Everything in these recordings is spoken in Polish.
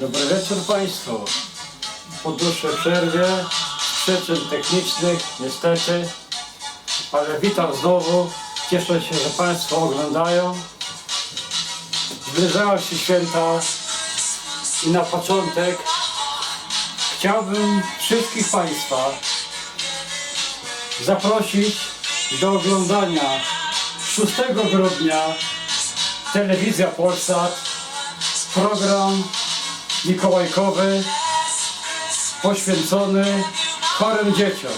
Dobry wieczór Państwu. Po dłuższej przerwie z przyczyn technicznych niestety, ale witam znowu. Cieszę się, że Państwo oglądają. Zbliżają się święta i na początek chciałbym wszystkich Państwa zaprosić do oglądania 6 grudnia Telewizja Polsat program mikołajkowy poświęcony chorym dzieciom.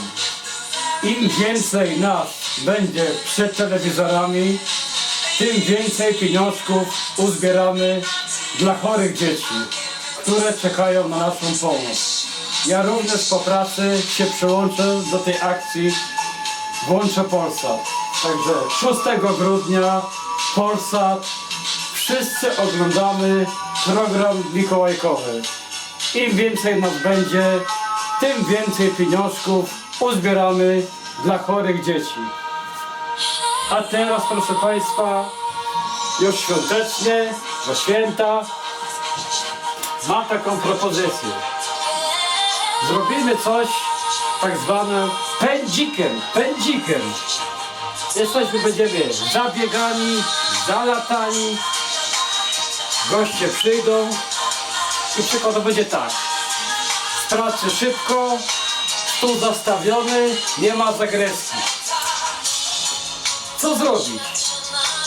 Im więcej nas będzie przed telewizorami, tym więcej pieniążków uzbieramy dla chorych dzieci, które czekają na naszą pomoc. Ja również po pracy się przyłączę do tej akcji Włączę Polsat. Także 6 grudnia Polsat wszyscy oglądamy program mikołajkowy. Im więcej nas będzie, tym więcej pieniążków uzbieramy dla chorych dzieci. A teraz, proszę Państwa, już świątecznie, bo święta, mam taką propozycję. Zrobimy coś tak zwane pędzikiem, pędzikiem. Jesteśmy, będziemy zabiegani, zalatani, goście przyjdą i przykład będzie tak. Z pracy szybko, stół zastawiony, nie ma zagreski. Co zrobić?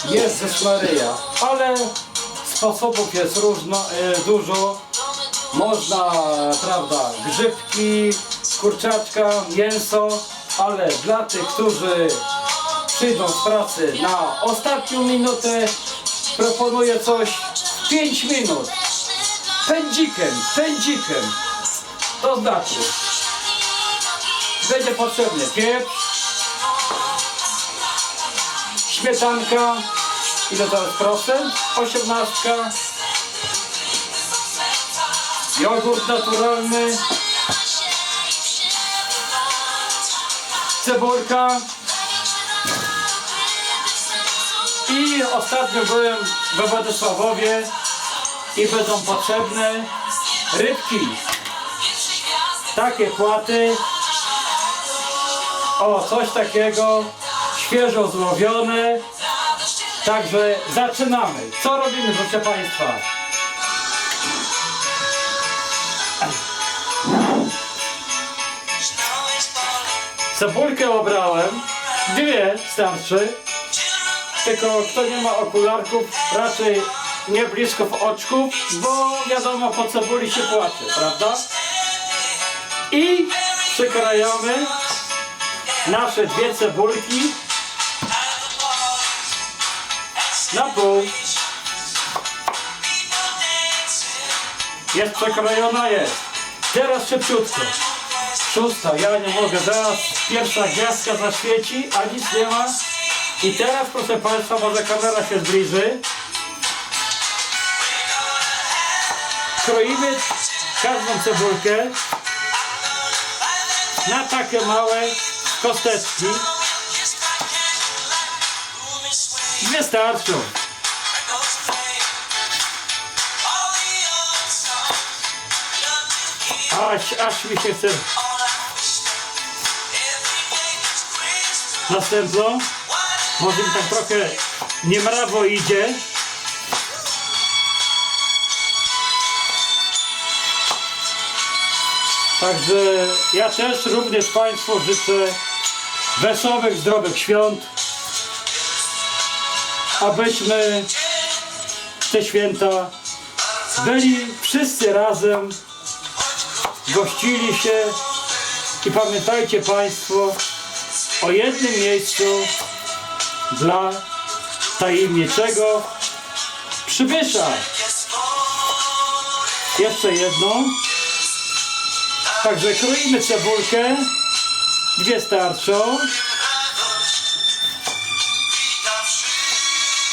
Jest ze Maryja, ale sposobów jest różno, e, dużo. Można, prawda, grzybki, kurczaczka, mięso, ale dla tych, którzy przyjdą z pracy na ostatnią minutę, proponuję coś 5 minut. Pędzikiem, pędzikiem. To znaczy, będzie potrzebny pieprz, śmietanka, ile to jest procent? 18. Jogurt naturalny, cebulka i ostatnio byłem we Władysławowie i będą potrzebne rybki. Takie płaty. O, coś takiego. Świeżo złowione. Także zaczynamy. Co robimy, proszę Państwa? Cebulkę obrałem. Dwie starczy. Tylko kto nie ma okularków, raczej nie blisko w oczku, bo wiadomo po cebuli się płacze, prawda? I przykrajamy nasze dwie cebulki na pół. Jest przekrojona, jest. Teraz szybciutko. Szósta, ja nie mogę, zaraz pierwsza gwiazdka zaświeci, a nic nie ma. I teraz proszę Państwa, może kamera się zbliży. Każdą cebulkę na takie małe kosteczki. Wystarczą. Aż, aż mi się chce. Następną. Może mi tak trochę niemrawo idzie. Także ja też również Państwu życzę wesołych, zdrowych świąt, abyśmy te święta byli wszyscy razem, gościli się i pamiętajcie Państwo o jednym miejscu dla tajemniczego przybysza. Jeszcze jedną. Także kroimy cebulkę. Dwie starczą.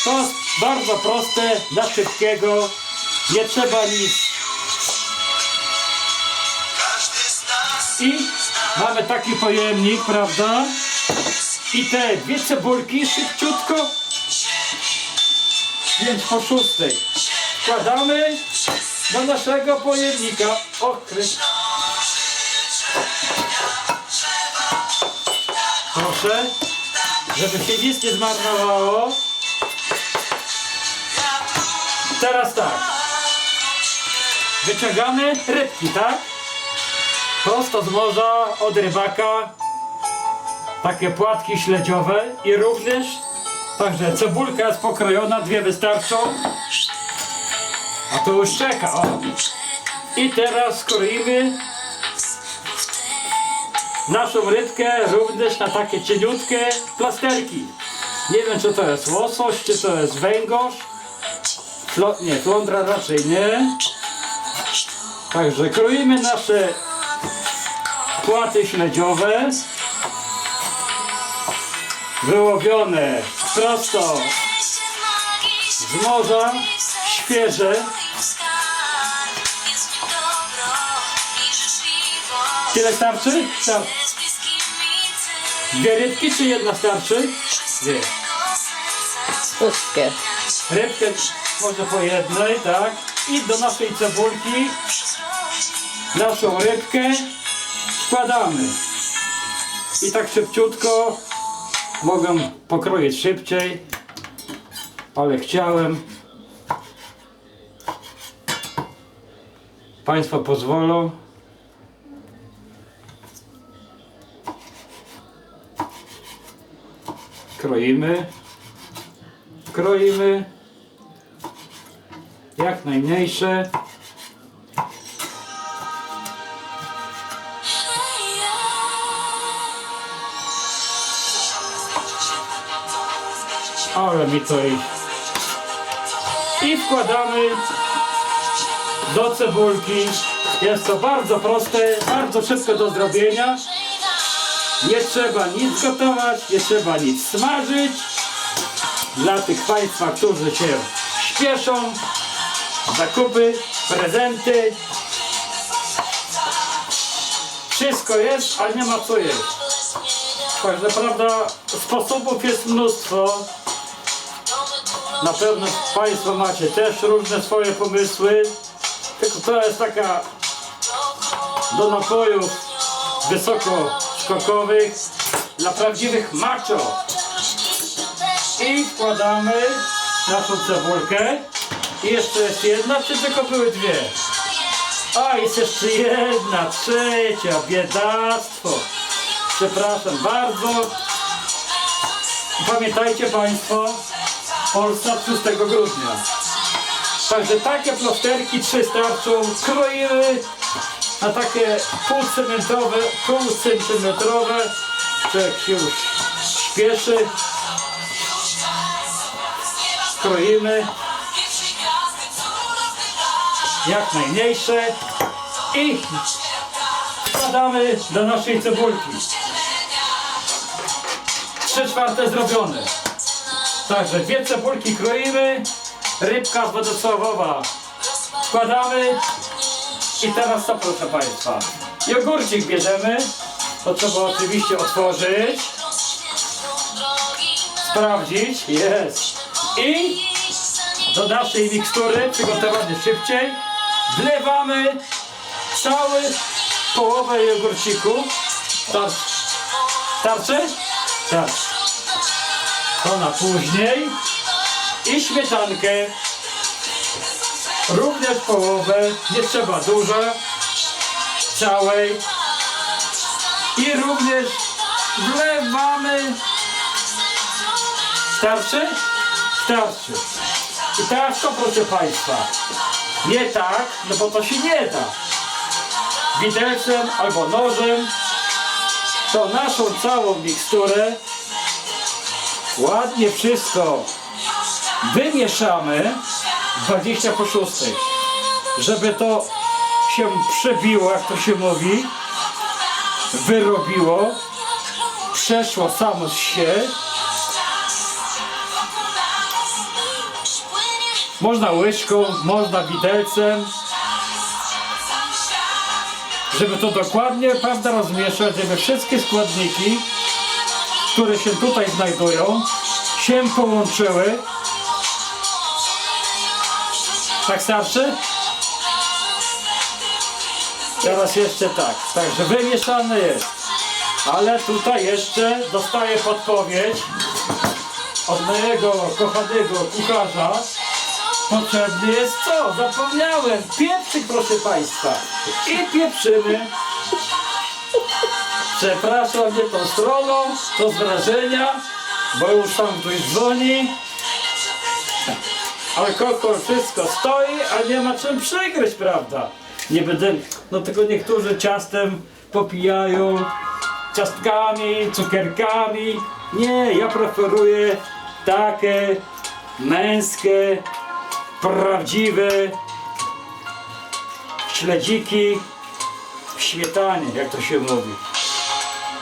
To bardzo proste, dla szybkiego. Nie trzeba nic. I mamy taki pojemnik, prawda? I te dwie cebulki szybciutko. Pięć po szóstej. Wkładamy do naszego pojemnika. Okry. Proszę, żeby się nic nie zmarnowało. Teraz tak. Wyciągamy rybki, tak? Prosto z morza, od rybaka. Takie płatki śledziowe i również Także cebulka jest pokrojona, dwie wystarczą. A to już czeka, o. I teraz kroimy naszą rybkę również na takie cieniutkie plasterki. Nie wiem czy to jest łosoś, czy to jest węgorz. Flo, nie, flądra raczej nie. Także kroimy nasze płaty śledziowe. Wyłowione prosto z morza, świeże. Tyle starczy? Tak. Dwie rybki czy jedna starczy? Dwie. Wszystkie. Rybkę może po jednej, tak? I do naszej cebulki naszą rybkę wkładamy. I tak szybciutko mogę pokroić szybciej, ale chciałem. Państwo pozwolą. Kroimy. Kroimy. Jak najmniejsze. Ale mi to i... I wkładamy do cebulki. Jest to bardzo proste, bardzo szybko do zrobienia. Nie trzeba nic gotować, nie trzeba nic smażyć. Dla tych Państwa, którzy się śpieszą, zakupy, prezenty. Wszystko jest, a nie ma co jeść. Także prawda, sposobów jest mnóstwo. Na pewno Państwo macie też różne swoje pomysły. Tylko to jest taka do napojów wysoko skokowych dla prawdziwych macho. I wkładamy naszą cebulkę. I jeszcze jest jedna, czy tylko były dwie? A, jest jeszcze jedna, trzecia, biedactwo. Przepraszam bardzo. Pamiętajcie Państwo, Polska 6 grudnia. Także takie plasterki trzy starczą. Kroimy na takie półcementowe, półcentymetrowe. Człowiek się już śpieszy. Kroimy jak najmniejsze i wkładamy do naszej cebulki. Trzy czwarte zrobione. Także dwie cebulki kroimy, rybka wodosławowa wkładamy i teraz co proszę Państwa, jogurcik bierzemy, to trzeba oczywiście otworzyć, sprawdzić, jest. I do naszej mikstury przygotowanej szybciej. Wlewamy cały połowę jogurciku. Starczy? Starczy? Starczy to na później. I śmietankę również połowę, nie trzeba dużo całej. I również wlewamy. Starczy? Starczy. I teraz to proszę Państwa nie tak, no bo to się nie da. Widelcem albo nożem to naszą całą miksturę ładnie wszystko wymieszamy 20 po 6 żeby to się przebiło jak to się mówi wyrobiło przeszło samo z się można łyżką, można widelcem. Żeby to dokładnie prawda rozmieszać, żeby wszystkie składniki które się tutaj znajdują, się połączyły. Tak starczy? Teraz jeszcze tak, także wymieszane jest. Ale tutaj jeszcze dostaję podpowiedź od mojego kochanego kucharza. Potrzebny jest co? Zapomniałem. Pieprzyk, proszę Państwa. I pieprzymy. Przepraszam nie tą stroną, to z wrażenia, bo już tam ktoś dzwoni. Alkohol wszystko stoi, a nie ma czym przygryźć, prawda? Nie będę, no tylko niektórzy ciastem popijają, ciastkami, cukierkami. Nie, ja preferuję takie męskie, prawdziwe śledziki w śmietanie, jak to się mówi.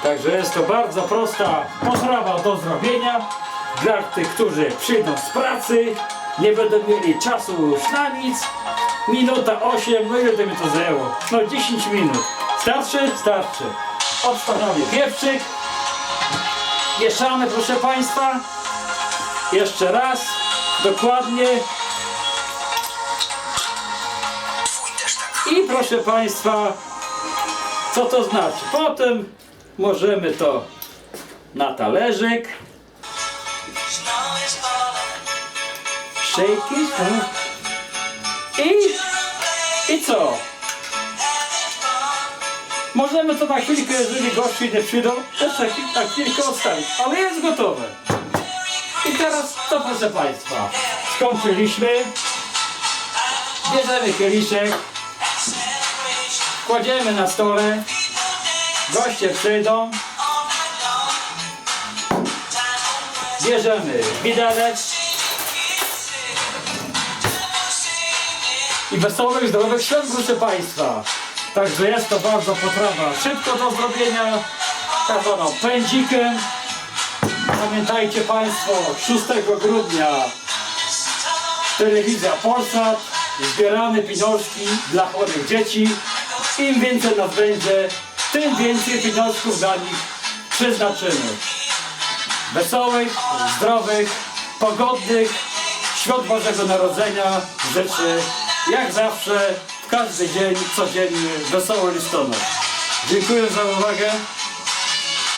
Także jest to bardzo prosta potrawa do zrobienia dla tych, którzy przyjdą z pracy, nie będą mieli czasu już na nic. Minuta 8, no ile to mi to zajęło? No 10 minut. Starczy? Starczy. Odstawiamy pieprzyk. Mieszamy, proszę Państwa. Jeszcze raz. Dokładnie. I proszę Państwa, co to znaczy? Potem możemy to na talerzyk. Shake it. I, I co? Możemy to na chwilkę, jeżeli goście nie przyjdą, jeszcze na chwilkę odstawić, ale jest gotowe. I teraz co proszę Państwa? Skończyliśmy. Bierzemy kieliszek. Kładziemy na stole. Goście przyjdą. Bierzemy widelec. I wesołych, zdrowych świąt, proszę Państwa. Także jest to bardzo potrawa szybko do zrobienia. Tak zwaną pędzikiem. Pamiętajcie Państwo, 6 grudnia telewizja Polsat, zbieramy pieniążki dla chorych dzieci. Im więcej nas będzie, tym więcej pieniążków dla nich przeznaczymy. Wesołych, zdrowych, pogodnych świąt Bożego Narodzenia życzę jak zawsze w każdy dzień codzienny wesoły listonosz. Dziękuję za uwagę.